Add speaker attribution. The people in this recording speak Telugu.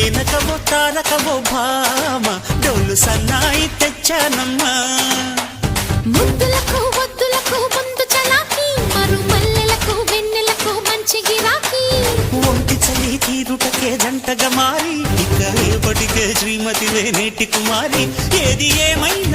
Speaker 1: ఓ భామ డోలు సన్నాయి తెచ్చానమ్మా.
Speaker 2: ముద్దులకు వద్దులకు ముందు చలాకి మరు మల్లెలకు వెన్నెలకు మంచి గిరాకి.
Speaker 1: ఒంటి చలి తీరుటకే జంటగా మారి ఇక రేపటికే శ్రీమతి నేటి కుమారి. ఏది ఏమైనా